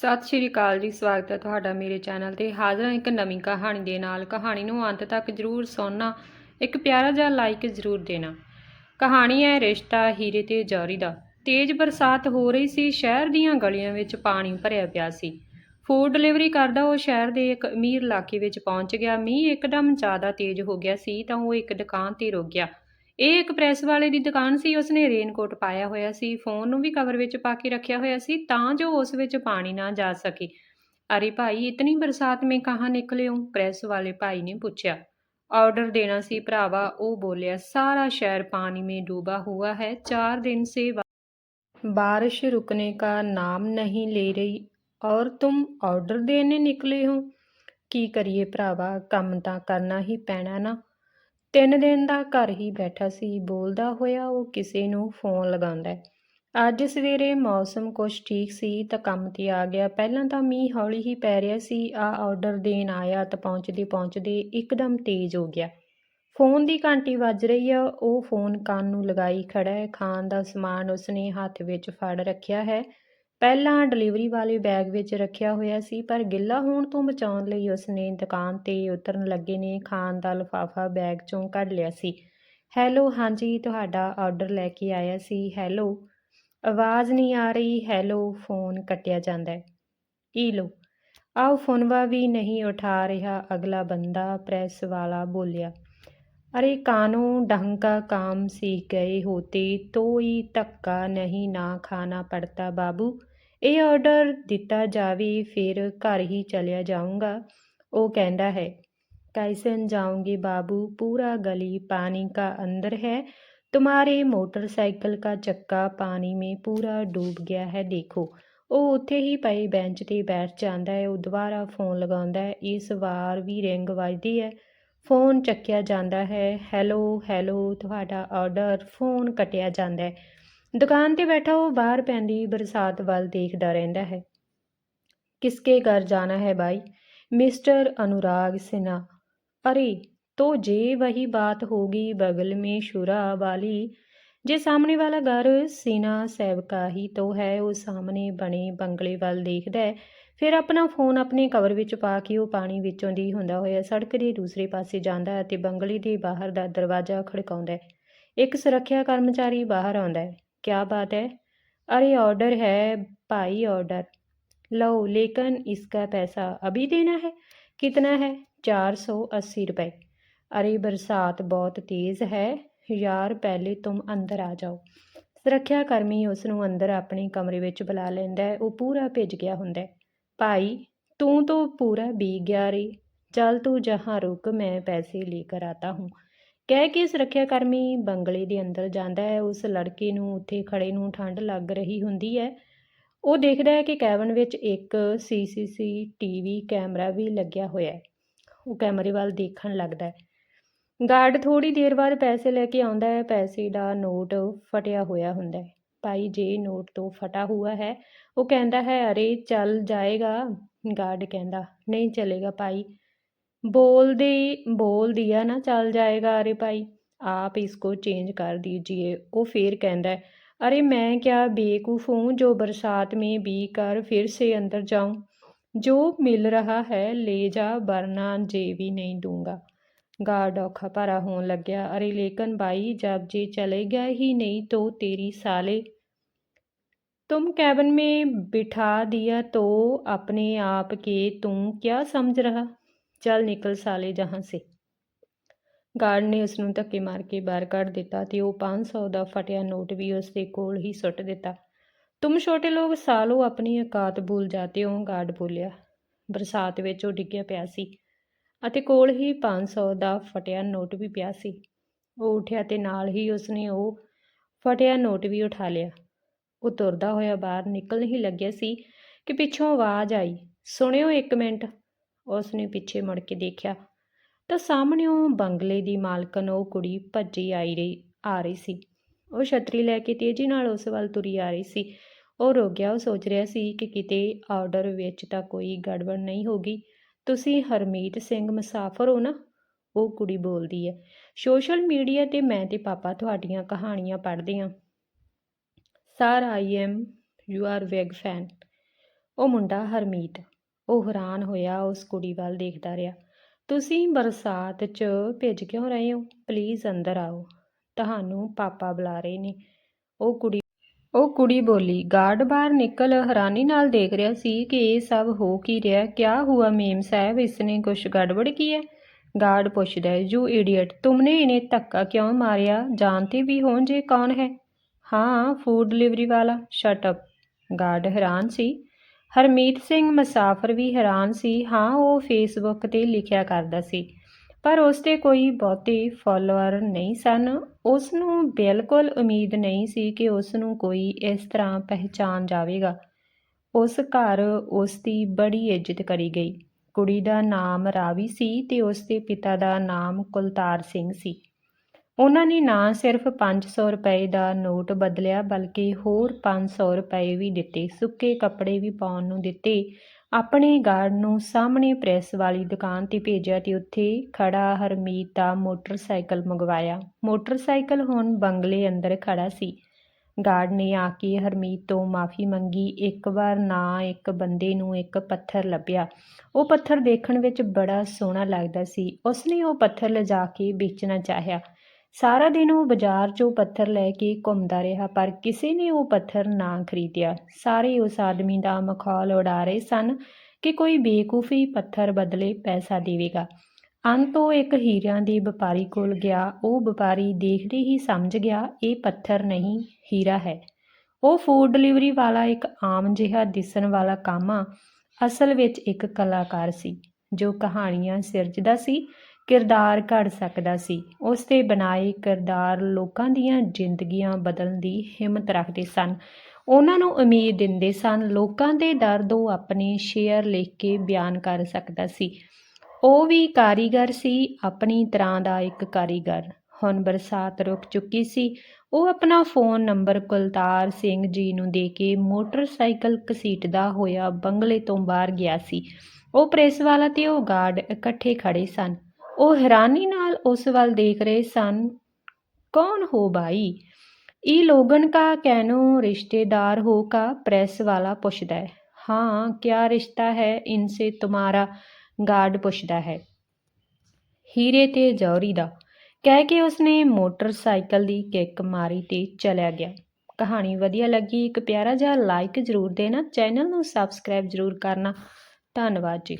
ਸਤਿ ਸ਼੍ਰੀ ਅਕਾਲ ਜੀ, ਸਵਾਗਤ ਹੈ ਤੁਹਾਡਾ ਮੇਰੇ ਚੈਨਲ ਤੇ। ਹਾਜ਼ਰ ਹਾਂ ਇੱਕ ਨਵੀਂ ਕਹਾਣੀ ਦੇ ਨਾਲ। ਕਹਾਣੀ ਨੂੰ ਅੰਤ ਤੱਕ ਜਰੂਰ ਸੁਣਨਾ, ਇੱਕ ਪਿਆਰਾ ਜਿਹਾ ਲਾਈਕ ਜਰੂਰ ਦੇਣਾ। ਕਹਾਣੀ ਹੈ ਰਿਸ਼ਤਾ ਹੀਰੇ ਤੇ ਜੌਰੀ ਦਾ। ਤੇਜ਼ ਬਰਸਾਤ ਹੋ ਰਹੀ ਸੀ, ਸ਼ਹਿਰ ਦੀਆਂ ਗਲੀਆਂ ਵਿੱਚ ਪਾਣੀ ਭਰਿਆ ਪਿਆ ਸੀ। ਫੂਡ ਡਿਲੀਵਰੀ ਕਰਦਾ ਉਹ ਸ਼ਹਿਰ ਦੇ ਇੱਕ ਅਮੀਰ ਇਲਾਕੇ ਵਿੱਚ ਪਹੁੰਚ ਗਿਆ। ਮੀਂਹ ਇੱਕਦਮ ਜ਼ਿਆਦਾ ਤੇਜ਼ ਹੋ ਗਿਆ ਸੀ ਤਾਂ ਉਹ ਇੱਕ ਦੁਕਾਨ ਤੇ ਰੁਕ ਗਿਆ। ਇਹ ਇੱਕ ਪ੍ਰੈਸ ਵਾਲੇ ਦੀ ਦੁਕਾਨ ਸੀ ਉਸਨੇ ਰੇਨਕੋਟ ਪਾਇਆ ਹੋਇਆ ਸੀ ਫੋਨ ਨੂੰ ਵੀ ਕਵਰ ਵਿੱਚ ਪਾ ਕੇ ਰੱਖਿਆ ਹੋਇਆ ਸੀ ਤਾਂ ਜੋ ਉਸ ਵਿੱਚ ਪਾਣੀ ਨਾ ਜਾ ਸਕੇ ਅਰੇ ਭਾਈ ਇਤਨੀ ਬਰਸਾਤ ਮੇਂ ਕਹਾਂ ਨਿਕਲੇ ਹੋ ਪ੍ਰੈਸ ਵਾਲੇ ਭਾਈ ਨੇ ਪੁੱਛਿਆ ਆਰਡਰ देना ਸੀ ਭਰਾਵਾ ਉਹ ਬੋਲਿਆ ਸਾਰਾ ਸ਼ਹਿਰ ਪਾਣੀ में डूबा हुआ है चार दिन से बा- बारिश रुकने का नाम नहीं ले रही और तुम ਆਰਡਰ ਦੇਣੇ ਨਿਕਲੇ ਹੋ ਕੀ ਕਰੀਏ ਭਰਾਵਾ ਕੰਮ ਤਾਂ ਕਰਨਾ ਹੀ ਪੈਣਾ ਨਾ ਤਿੰਨ ਦਿਨ ਦਾ ਘਰ ਹੀ ਬੈਠਾ ਸੀ, ਬੋਲਦਾ ਹੋਇਆ ਉਹ ਕਿਸੇ ਨੂੰ ਫੋਨ ਲਗਾਉਂਦਾ ਅੱਜ ਸਵੇਰੇ ਮੌਸਮ ਕੁਛ ਠੀਕ ਸੀ ਤਾਂ ਕੰਮ ਤੇ ਆ ਗਿਆ। ਪਹਿਲਾਂ ਤਾਂ ਮੀਂਹ ਹੌਲੀ ਹੀ ਪੈ ਰਿਹਾ ਸੀ, ਆ ਆਰਡਰ ਦੇਣ ਆਇਆ ਤਾਂ ਪਹੁੰਚਦੇ ਪਹੁੰਚਦੇ ਇੱਕਦਮ ਤੇਜ਼ ਹੋ ਗਿਆ। ਫੋਨ ਦੀ ਘੰਟੀ ਵੱਜ ਰਹੀ ਆ, ਉਹ ਫੋਨ ਕੰਨ ਨੂੰ ਲਗਾਈ ਖੜਾ ਹੈ। ਖਾਣ ਦਾ ਸਮਾਨ ਉਸਨੇ ਹੱਥ ਵਿੱਚ ਫੜ ਰੱਖਿਆ ਹੈ। ਪਹਿਲਾਂ ਡਿਲੀਵਰੀ ਵਾਲੇ ਬੈਗ ਵਿੱਚ ਰੱਖਿਆ ਹੋਇਆ ਸੀ ਪਰ ਗਿੱਲਾ ਹੋਣ ਤੋਂ ਬਚਾਉਣ ਲਈ ਉਸਨੇ ਦੁਕਾਨ ਤੇ ਉਤਰਨ ਲੱਗੇ ਨੇ ਖਾਣ ਦਾ ਲਿਫਾਫਾ ਬੈਗ ਚੋਂ ਕੱਢ ਲਿਆ ਸੀ ਹੈਲੋ ਹਾਂਜੀ ਤੁਹਾਡਾ ਆਰਡਰ ਲੈ ਕੇ ਆਇਆ ਸੀ ਹੈਲੋ ਆਵਾਜ਼ ਨਹੀਂ ਆ ਰਹੀ ਹੈਲੋ ਫੋਨ ਕੱਟਿਆ ਜਾਂਦਾ ਹੈ ਈ ਲੋ ਆਓ ਫੋਨਵਾ ਵੀ ਨਹੀਂ ਉਠਾ ਰਿਹਾ ਅਗਲਾ ਬੰਦਾ ਪ੍ਰੈਸ ਵਾਲਾ ਬੋਲਿਆ अरे कानों ढंग का काम सीख गए होते तो ही धक्का नहीं ना ਖਾਣਾ ਪੜਤਾ ਬਾਬੂ ਇਹ ਆਰਡਰ ਦਿੱਤਾ ਜਾਵੇ ਫਿਰ ਘਰ ਹੀ ਚਲਿਆ ਜਾਊਂਗਾ ਉਹ ਕਹਿੰਦਾ ਹੈ कैसन जाऊंगी बाबू पूरा गली पानी का अंदर है तुम्हारे मोटरसाइकिल का चक्का पानी में पूरा डूब गया है देखो ਉਹ ਉੱਥੇ ਹੀ ਪਈ ਬੈਂਚ ਤੇ ਬੈਠ ਜਾਂਦਾ ਹੈ ਉਹ ਦੁਬਾਰਾ ਫੋਨ ਲਗਾਉਂਦਾ ਹੈ ਇਸ ਵਾਰ ਵੀ ਰਿੰਗ ਵੱਜਦੀ ਹੈ ਫੋਨ ਚੱਕਿਆ ਜਾਂਦਾ ਹੈ ਹੈਲੋ ਹੈਲੋ ਤੁਹਾਡਾ ਆਰਡਰ ਫੋਨ ਕੱਟਿਆ ਜਾਂਦਾ ਹੈ ਦੁਕਾਨ ਤੇ ਬੈਠਾ ਉਹ ਬਾਹਰ ਪੈਂਦੀ ਬਰਸਾਤ ਵੱਲ ਦੇਖਦਾ ਰਹਿੰਦਾ ਹੈ ਕਿਸਕੇ ਘਰ ਜਾਣਾ ਹੈ ਭਾਈ ਮਿਸਟਰ अनुराग सिन्हा अरे तो जे वही बात होगी बगल में शुरा वाली ਜੇ ਸਾਹਮਣੇ ਵਾਲਾ ਘਰ ਸੀਨਾ ਸਾਹਿਬ ਕਾ ਹੀ ਤੋ ਹੈ ਉਹ ਸਾਹਮਣੇ ਬਣੇ ਬੰਗਲੇ ਵੱਲ ਦੇਖਦਾ ਹੈ ਫਿਰ ਆਪਣਾ ਫੋਨ ਆਪਣੇ ਕਵਰ ਵਿੱਚ ਪਾ ਕੇ ਉਹ ਪਾਣੀ ਵਿੱਚੋਂ ਦੀ ਹੁੰਦਾ ਹੋਇਆ ਸੜਕ ਦੇ ਦੂਸਰੇ ਪਾਸੇ ਜਾਂਦਾ ਹੈ ਅਤੇ ਬੰਗਲੇ ਦੇ ਬਾਹਰ ਦਾ ਦਰਵਾਜ਼ਾ ਖੜਕਾਉਂਦਾ ਹੈ ਇੱਕ ਸੁਰੱਖਿਆ ਕਰਮਚਾਰੀ ਬਾਹਰ ਆਉਂਦਾ ਹੈ ਕਿਆ ਬਾਤ ਹੈ ਅਰੇ ਆਰਡਰ ਹੈ ਭਾਈ ਆਰਡਰ लो लेकिन इसका पैसा अभी देना है कितना है चार सौ अस्सी रुपये अरे बरसात बहुत तेज़ है ਯਾਰ ਪਹਿਲੇ ਤੁਮ ਅੰਦਰ ਆ ਜਾਓ ਸੁਰੱਖਿਆ ਕਰਮੀ ਉਸ ਨੂੰ ਅੰਦਰ ਆਪਣੇ ਕਮਰੇ ਵਿੱਚ ਬੁਲਾ ਲੈਂਦਾ ਹੈ ਉਹ ਪੂਰਾ ਭਿੱਜ ਗਿਆ ਹੁੰਦਾ ਹੈ ਭਾਈ ਤੂੰ ਤਾਂ ਪੂਰਾ ਭੀਗ ਗਿਆ ਰੇ ਚੱਲ ਤੂੰ ਜਹਾਂ ਰੁਕ ਮੈਂ ਪੈਸੇ ਲੇਕਰ ਆਤਾ ਹੂੰ ਕਹਿ ਕੇ ਸੁਰੱਖਿਆ ਕਰਮੀ ਬੰਗਲੇ ਦੇ ਅੰਦਰ ਜਾਂਦਾ ਹੈ। ਉਸ ਲੜਕੇ ਨੂੰ ਉੱਥੇ ਖੜੇ ਨੂੰ ਠੰਡ ਲੱਗ ਰਹੀ ਹੁੰਦੀ ਹੈ। ਉਹ ਦੇਖਦਾ ਹੈ ਕਿ ਕੈਬਨ ਵਿੱਚ ਇੱਕ ਸੀਸੀਸੀ ਟੀਵੀ ਕੈਮਰਾ ਵੀ ਲੱਗਿਆ ਹੋਇਆ ਹੈ। ਉਹ ਕੈਮਰੇ ਵੱਲ ਦੇਖਣ ਲੱਗਦਾ ਹੈ। ਗਾਰਡ ਥੋੜੀ ਦੇਰ ਬਾਅਦ ਪੈਸੇ ਲੈ ਕੇ ਆਉਂਦਾ ਹੈ। ਪੈਸੇ ਦਾ ਨੋਟ ਫਟਿਆ ਹੋਇਆ ਹੁੰਦਾ ਹੈ। ਭਾਈ, ਜੇ ਨੋਟ ਤੋਂ ਫਟਾ ਹੁਆ ਹੈ, ਉਹ ਕਹਿੰਦਾ ਹੈ, ਅਰੇ, ਚੱਲ ਜਾਏਗਾ। ਗਾਰਡ ਕਹਿੰਦਾ, ਨਹੀਂ ਚਲੇਗਾ ਭਾਈ। बोल दे बोल दिया ना चल जाएगा अरे भाई आप इसको चेंज कर दीजिए वो फिर कहता है अरे मैं क्या बेवकूफ़ हूँ जो बरसात में भी कर फिर से अंदर जाऊँ जो मिल रहा है ले जा वरना जे भी नहीं दूंगा गार्ड औखा भरा होने लग गया अरे लेकिन भाई जब जे चलेगा ही नहीं तो तेरी साले तुम कैबिन में बिठा दिया तो अपने आप के तुम क्या समझ रहा ਚੱਲ ਨਿਕਲ ਸਾਲੇ ਜਹਾਂ ਸੇ। ਗਾਰਡ ਨੇ ਉਸ ਨੂੰ ਧੱਕੇ ਮਾਰ ਕੇ ਬਾਹਰ ਕੱਢ ਦਿੱਤਾ ਤੇ ਉਹ 500 ਦਾ ਫਟਿਆ ਨੋਟ ਵੀ ਉਸ ਦੇ ਕੋਲ ਹੀ ਸੁੱਟ ਦਿੱਤਾ। ਤੁਮ ਛੋਟੇ ਲੋਕ ਸਾਲੋ ਆਪਣੀ ਔਕਾਤ ਭੁੱਲ ਜਾਤੇ ਹੋ, ਗਾਰਡ ਬੋਲਿਆ। ਬਰਸਾਤ ਵਿੱਚ ਉਹ ਡਿੱਗਿਆ ਪਿਆ ਸੀ ਅਤੇ ਕੋਲ ਹੀ 500 ਦਾ ਫਟਿਆ ਨੋਟ ਵੀ ਪਿਆ ਸੀ। ਉਹ ਉੱਠਿਆ ਤੇ ਨਾਲ ਹੀ ਉਸਨੇ ਉਹ ਫਟਿਆ ਨੋਟ ਵੀ ਉਠਾ ਲਿਆ। ਉਹ ਤੁਰਦਾ ਹੋਇਆ ਬਾਹਰ ਨਿਕਲਣ ਹੀ ਲੱਗਿਆ ਸੀ ਕਿ ਪਿੱਛੋਂ ਆਵਾਜ਼ ਆਈ, ਸੁਣਿਓ ਇੱਕ ਮਿੰਟ। ਉਸ ਨੇ ਪਿੱਛੇ ਮੁੜ ਕੇ ਦੇਖਿਆ ਤਾਂ ਸਾਹਮਣੇੋਂ ਬੰਗਲੇ ਦੀ ਮਾਲਕਨ ਉਹ ਕੁੜੀ ਭੱਜੀ ਆਈ ਰਹੀ, ਆ ਰਹੀ ਸੀ। ਉਹ ਛਤਰੀ ਲੈ ਕੇ ਤੇਜ਼ੀ ਨਾਲ ਉਸ ਵੱਲ ਤੁਰੀ ਆ ਰਹੀ ਸੀ। ਉਹ ਰੁਕ ਗਿਆ, ਉਹ ਸੋਚ ਰਿਹਾ ਸੀ ਕਿ ਕਿਤੇ ਆਰਡਰ ਵਿੱਚ ਤਾਂ ਕੋਈ ਗੜਬੜ ਨਹੀਂ ਹੋਗੀ ਤੁਸੀਂ ਹਰਮੀਤ ਸਿੰਘ ਮੁਸਾਫਰ ਹੋ ਨਾ? ਉਹ ਕੁੜੀ ਬੋਲਦੀ ਹੈ। ਸੋਸ਼ਲ ਮੀਡੀਆ ਤੇ ਮੈਂ ਤੇ ਪਾਪਾ ਤੁਹਾਡੀਆਂ ਕਹਾਣੀਆਂ ਪੜ੍ਹਦੇ ਹਾਂ। Sir, I am your big fan. ਉਹ ਮੁੰਡਾ ਹਰਮੀਤ ਉਹ ਹੈਰਾਨ ਹੋਇਆ, ਉਸ ਕੁੜੀ ਵੱਲ ਦੇਖਦਾ ਰਿਹਾ। ਤੁਸੀਂ ਬਰਸਾਤ 'ਚ ਭਿੱਜ ਕਿਉਂ ਰਹੇ ਹੋ? ਪਲੀਜ਼ ਅੰਦਰ ਆਓ। ਤੁਹਾਨੂੰ ਪਾਪਾ ਬੁਲਾ ਰਹੇ ਨੇ। ਉਹ ਕੁੜੀ ਉਹ ਕੁੜੀ ਬੋਲੀ, ਗਾਰਡ ਬਾਹਰ ਨਿਕਲ, ਹੈਰਾਨੀ ਨਾਲ ਦੇਖ ਰਿਹਾ ਸੀ ਕਿ ਇਹ ਸਭ ਹੋ ਕੀ ਰਿਹਾ। ਕਿਆ ਹੋਇਆ ਮੇਮ ਸਾਹਿਬ? ਇਸਨੇ ਕੁਛ ਗੜਬੜ ਕੀ ਹੈ? ਗਾਰਡ ਪੁੱਛਦਾ ਹੈ, ਯੂ ਇਡੀਅਟ, ਤੁਮਨੇ ਇਹਨੇ ਧੱਕਾ ਕਿਉਂ ਮਾਰਿਆ? ਜਾਣਤੇ ਵੀ ਹੋਣ ਜੇ ਕੌਣ ਹੈ? ਹਾਂ, ਫੂਡ ਡਿਲੀਵਰੀ ਵਾਲਾ। Shut up. ਗਾਰਡ ਹੈਰਾਨ ਸੀ। ਹਰਮੀਤ ਸਿੰਘ ਮੁਸਾਫਰ ਵੀ ਹੈਰਾਨ ਸੀ, ਹਾਂ, ਉਹ ਫੇਸਬੁੱਕ ਤੇ ਲਿਖਿਆ ਕਰਦਾ ਸੀ, ਪਰ ਉਸ ਤੇ ਕੋਈ ਬਹੁਤੇ ਫਾਲੋਅਰ ਨਹੀਂ ਸਨ। ਉਸ ਨੂੰ ਬਿਲਕੁਲ ਉਮੀਦ ਨਹੀਂ ਸੀ ਕਿ ਉਸ ਨੂੰ ਕੋਈ ਇਸ ਤਰ੍ਹਾਂ ਪਹਿਚਾਨ ਜਾਵੇਗਾ। ਉਸ ਘਰ ਉਸ ਦੀ ਬੜੀ ਇੱਜ਼ਤ ਕਰੀ ਗਈ। ਕੁੜੀ ਦਾ ਨਾਮ ਰਾਵੀ ਸੀ ਤੇ ਉਸ ਦੇ ਪਿਤਾ ਦਾ ਨਾਮ ਕੁਲਤਾਰ ਸਿੰਘ ਸੀ। ਉਹਨਾਂ ਨੇ ਨਾ ਸਿਰਫ 500 ਰੁਪਏ ਦਾ ਨੋਟ ਬਦਲਿਆ, ਬਲਕਿ ਹੋਰ 500 ਰੁਪਏ ਵੀ ਦਿੱਤੇ। ਸੁੱਕੇ ਕੱਪੜੇ ਵੀ ਪਾਉਣ ਨੂੰ ਦਿੱਤੇ। ਆਪਣੇ ਗਾਰਡ ਨੂੰ ਸਾਹਮਣੇ ਪ੍ਰੈਸ ਵਾਲੀ ਦੁਕਾਨ ਤੇ ਭੇਜਿਆ ਤੇ ਉੱਥੇ ਖੜਾ ਹਰਮੀਤ ਦਾ ਮੋਟਰਸਾਈਕਲ ਮੰਗਵਾਇਆ। ਮੋਟਰਸਾਈਕਲ ਹੁਣ ਬੰਗਲੇ ਅੰਦਰ ਖੜਾ ਸੀ। ਗਾਰਡ ਨੇ ਆ ਕੇ ਹਰਮੀਤ ਤੋਂ ਮਾਫੀ ਮੰਗੀ। ਇੱਕ ਵਾਰ ਨਾ ਇੱਕ ਬੰਦੇ ਨੂੰ ਇੱਕ ਪੱਥਰ ਲੱਭਿਆ। ਉਹ ਪੱਥਰ ਦੇਖਣ ਵਿੱਚ ਬੜਾ ਸੋਹਣਾ ਲੱਗਦਾ ਸੀ। ਉਸਨੇ ਉਹ ਪੱਥਰ ਲਿਜਾ ਕੇ ਵੇਚਣਾ ਚਾਹਿਆ। ਸਾਰਾ ਦਿਨ ਉਹ ਬਾਜ਼ਾਰ 'ਚੋਂ ਪੱਥਰ ਲੈ ਕੇ ਘੁੰਮਦਾ ਰਿਹਾ, ਪਰ ਕਿਸੇ ਨੇ ਉਹ ਪੱਥਰ ਨਾ ਖਰੀਦਿਆ। ਸਾਰੇ ਉਸ ਆਦਮੀ ਦਾ ਮਖੌਲ ਉਡਾ ਰਹੇ ਸਨ ਕਿ ਕੋਈ ਬੇਕੂਫੀ ਪੱਥਰ ਬਦਲੇ ਪੈਸਾ ਦੇਵੇਗਾ। ਅੰਤ ਉਹ ਇੱਕ ਹੀਰਿਆਂ ਦੇ ਵਪਾਰੀ ਕੋਲ ਗਿਆ। ਉਹ ਵਪਾਰੀ ਦੇਖਦੇ ਹੀ ਸਮਝ ਗਿਆ, ਇਹ ਪੱਥਰ ਨਹੀਂ, ਹੀਰਾ ਹੈ। ਉਹ ਫੂਡ ਡਿਲੀਵਰੀ ਵਾਲਾ ਇੱਕ ਆਮ ਜਿਹਾ ਦਿਸਣ ਵਾਲਾ ਕਾਮਾ ਅਸਲ ਵਿੱਚ ਇੱਕ ਕਲਾਕਾਰ ਸੀ, ਜੋ ਕਹਾਣੀਆਂ ਸਿਰਜਦਾ ਸੀ ਕਿਰਦਾਰ ਘੜ ਸਕਦਾ ਸੀ। ਉਸ ਦੇ ਬਣਾਏ ਕਿਰਦਾਰ ਲੋਕਾਂ ਦੀਆਂ ਜ਼ਿੰਦਗੀਆਂ ਬਦਲਣ ਦੀ ਹਿੰਮਤ ਰੱਖਦੇ ਸਨ। ਉਹਨਾਂ ਨੂੰ ਉਮੀਦ ਦਿੰਦੇ ਸਨ, ਲੋਕਾਂ ਦੇ ਦਰਦ ਉਹ ਆਪਣੇ ਸ਼ੇਅਰ ਲਿਖ ਕੇ ਬਿਆਨ ਕਰ ਸਕਦਾ ਸੀ। ਉਹ ਵੀ ਕਾਰੀਗਰ ਸੀ, ਆਪਣੀ ਤਰ੍ਹਾਂ ਦਾ ਇੱਕ ਕਾਰੀਗਰ। ਹੁਣ ਬਰਸਾਤ ਰੁਕ ਚੁੱਕੀ ਸੀ। ਉਹ ਆਪਣਾ ਫੋਨ ਨੰਬਰ ਕੁਲਤਾਰ ਸਿੰਘ ਜੀ ਨੂੰ ਦੇ ਕੇ ਮੋਟਰਸਾਈਕਲ ਘਸੀਟਦਾ ਹੋਇਆ ਬੰਗਲੇ ਤੋਂ ਬਾਹਰ ਗਿਆ ਸੀ। ਉਹ ਪ੍ਰੈਸ ਵਾਲਾ ਤੇ ਉਹ ਗਾਰਡ ਇਕੱਠੇ ਖੜੇ ਸਨ। ਉਹ ਹੈਰਾਨੀ ਨਾਲ ਉਸ ਵੱਲ ਦੇਖ ਰਹੇ ਸਨ। ਕੌਣ ਹੋ ਬਾਈ? ਇਹ ਲੋਗਨ ਕਾ ਕੈਨੋ ਰਿਸ਼ਤੇਦਾਰ ਹੋ ਕਾ ਪ੍ਰੈਸ ਵਾਲਾ ਪੁੱਛਦਾ ਹੈ। ਹਾਂ, ਕਿਆ ਰਿਸ਼ਤਾ ਹੈ? ਇਨਸੇ ਤੁਹਾਰਾ ਗਾਰਡ ਪੁੱਛਦਾ ਹੈ। ਹੀਰੇ ਤੇ ਜੌਰੀ ਦਾ। ਕਹਿ ਕੇ ਉਸਨੇ ਮੋਟਰਸਾਈਕਲ ਦੀ ਕਿੱਕ ਮਾਰੀ ਤੇ ਚਲਿਆ ਗਿਆ। ਕਹਾਣੀ ਵਧੀਆ ਲੱਗੀ। ਇੱਕ ਪਿਆਰਾ ਜਿਹਾ ਲਾਈਕ ਜ਼ਰੂਰ ਦੇਣਾ। ਚੈਨਲ ਨੂੰ ਸਬਸਕ੍ਰਾਈਬ ਜ਼ਰੂਰ ਕਰਨਾ। ਧੰਨਵਾਦ ਜੀ।